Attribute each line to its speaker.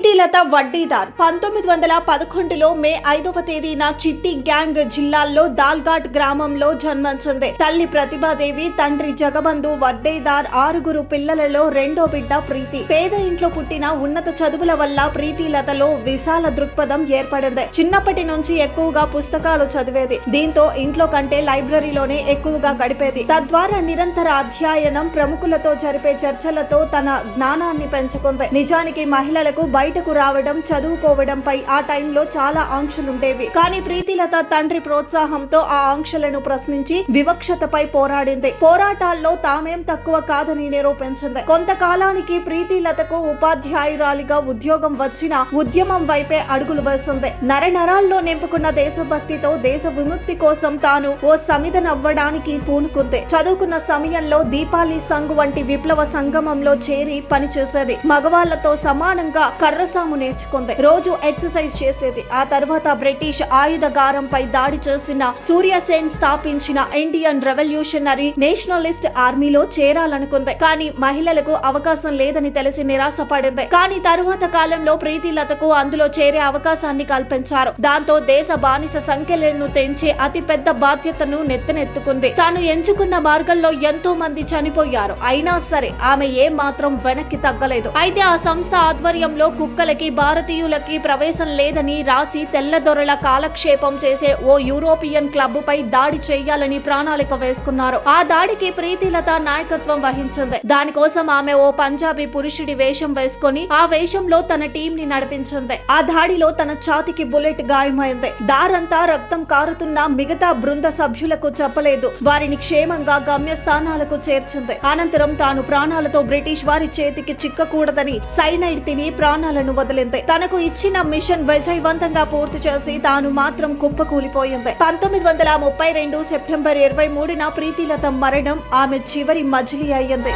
Speaker 1: ప్రీతిలత వడ్డీదార్. పంతొమ్మిది వందల పదకొండులో మే ఐదవ తేదీన చిట్టి గ్యాంగ్ జిల్లాల్లో దాల్ఘాట్ గ్రామంలో జన్మించింది. తల్లి ప్రతిభాదేవి తండ్రి జగబంధు వడ్డేదార్ ఆరుగురు పిల్లలలో రెండో బిడ్డ ప్రీతి. పేద ఇంట్లో పుట్టిన ఉన్నత చదువుల వల్ల ప్రీతిలతలో విశాల దృక్పథం ఏర్పడింది. చిన్నప్పటి నుంచి ఎక్కువగా పుస్తకాలు చదివేది. దీంతో ఇంట్లో కంటే లైబ్రరీలోనే ఎక్కువగా గడిపేది. తద్వారా నిరంతర అధ్యయనం ప్రముఖులతో జరిపే చర్చలతో తన జ్ఞానాన్ని పెంచుకుంది. నిజానికి మహిళలకు బయటకు రావడం చదువుకోవడంపై ఆ టైంలో చాలా ఆంక్షలుండేవి. కానీ ప్రీతిలత తండ్రి ప్రోత్సాహంతో ఆ ఆంక్షలను ప్రశ్నించి వివక్షతపై పోరాడింది. పోరాటాల్లో తామేం తక్కువ కాదని నిరూపించింది. కొంతకాలానికి ప్రీతిలతకు ఉపాధ్యాయురాలిగా ఉద్యోగం వచ్చిన ఉద్యమం వైపే అడుగులు వేసింది. నరనరాల్లో నింపుకున్న దేశభక్తితో దేశ విముక్తి కోసం తాను ఓ సమిధనవ్వడానికి పూనుకుంది. చదువుకున్న సమయంలో దీపాలి సంఘ్ వంటి విప్లవ సంగమంలో చేరి పనిచేసేది. మగవాళ్ళతో సమానంగా కర్రసాము నేర్చుకుంది. రోజు ఎక్సర్సైజ్ చేసేది. ఆ తర్వాత బ్రిటిష్ ఆయుధగారంపై దాడి చేసిన సూర్యసేన్ స్థాపించిన ఇండియన్ రెవల్యూషనరీ నేషనలిస్ట్ ఆర్మీలో చేరాలనుకుంది. కానీ మహిళలకు అవకాశం లేదని తెలిసి నిరాశపడింది. కానీ తరువాత కాలంలో ప్రీతిలతకు అందులో చేరే అవకాశాన్ని కల్పించారు. దాంతో దేశ బానిస సంఖ్యలను తెంచే అతి పెద్ద బాధ్యతను నెత్తనెత్తుకుంది. తాను ఎంచుకున్న మార్గంలో ఎంతో మంది చనిపోయారు. అయినా సరే ఆమె ఏ మాత్రం వెనక్కి తగ్గలేదు. అయితే ఆ సంస్థ ఆధ్వర్యంలో కుక్కలకి భారతీయులకి ప్రవేశం లేదని రాసి తెల్లదొరల కాలక్షేపం చేసే ఓ యూరోపియన్ క్లబ్ పై దాడి చేయాలని ప్రణాళిక వేసుకున్నారు. ఆ దాడికి ప్రీతిలత నాయకత్వం వహించింది. దానికోసం ఆమె ఓ పంజాబీ పురుషుడి వేషం వేసుకొని ఆ వేషంలో తన టీం ని నడిపించింది. ఆ దాడిలో తన ఛాతికి బుల్లెట్ గాయమైంది. దారంతా రక్తం కారుతున్న మిగతా బృంద సభ్యులకు చెప్పలేదు. వారిని క్షేమంగా గమ్యస్థానాలకు చేర్చింది. అనంతరం తాను ప్రాణాలతో బ్రిటిష్ వారి చేతికి చిక్కకూడదని సైనైడ్ తిని ప్రాణాలను వదిలింది. తనకు ఇచ్చిన మిషన్ విజయవంతంగా పూర్తి చేసి తాను మాత్రం కుప్పకూలిపోయింది. పంతొమ్మిది వందల ముప్పై రెండు సెప్టెంబర్ ఇరవై మూడున ప్రీతిలత మరణం ఆమె చివరి మజిలీ అయ్యింది.